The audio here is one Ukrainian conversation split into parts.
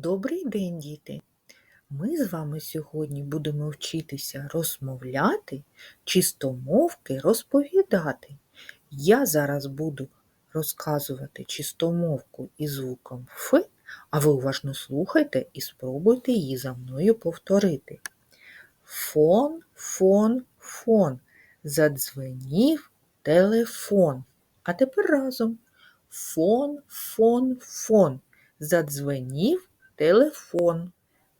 день, діти! Ми з вами сьогодні будемо вчитися розмовляти, чистомовки розповідати. Я зараз буду розказувати чистомовку із звуком Ф, а ви уважно слухайте і спробуйте її за мною повторити. Фон, фон, фон. Задзвенів телефон. А тепер разом. Фон, фон, фон. Задзвенів телефон.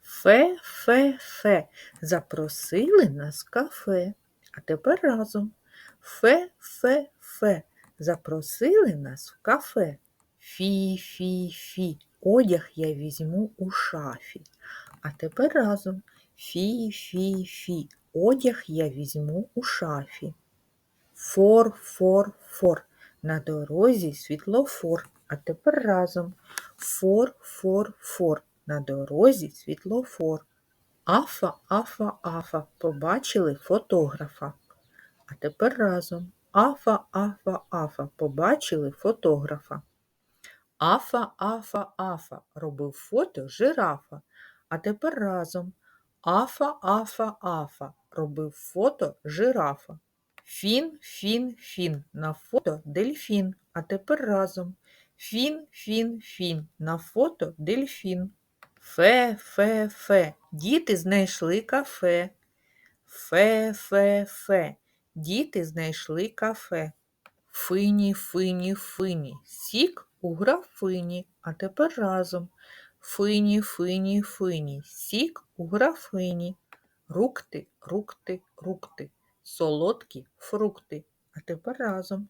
Фе, фе, фе. Запросили нас в кафе. А тепер разом. Фе, фе, фе. Запросили нас в кафе. Фі, фі, фі. Одяг я візьму у шафі. А тепер разом. Фі, фі, фі. Одяг я візьму у шафі. Фор, фор, фор. На дорозі світлофор. А тепер разом. Фор, фор, фор. На дорозі світлофор. Афа, афа, афа. Побачили фотографа. А тепер разом. Афа, афа, афа. Побачили фотографа. Афа, афа, афа. Робив фото жирафа. А тепер разом. Афа, афа, афа. Робив фото жирафа. Фін, фін, фін. На фото дельфін. А тепер разом. Фін, фін, фін. На фото дельфін. Фе, фе, фе. Діти знайшли кафе. Фе, фе, фе. Діти знайшли кафе. Фині, фині, фині. Сік у графині. А тепер разом. Фині, фині, фині. Сік у графині. Рукти, рукти, рукти. Солодкі фрукти. А тепер разом.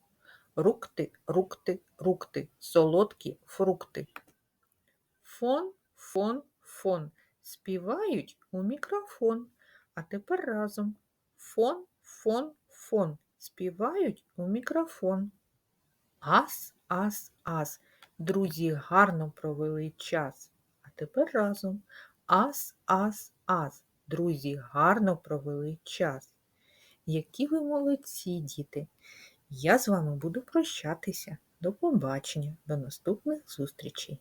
Рукти, рукти, рукти. Солодкі фрукти. Фон, фон, фон. Співають у мікрофон. А тепер разом. Фон, фон, фон. Співають у мікрофон. Ас, ас, ас. Друзі гарно провели час. А тепер разом. Ас, ас, ас. Друзі гарно провели час. Які ви молодці, діти! Я з вами буду прощатися. До побачення, до наступних зустрічей!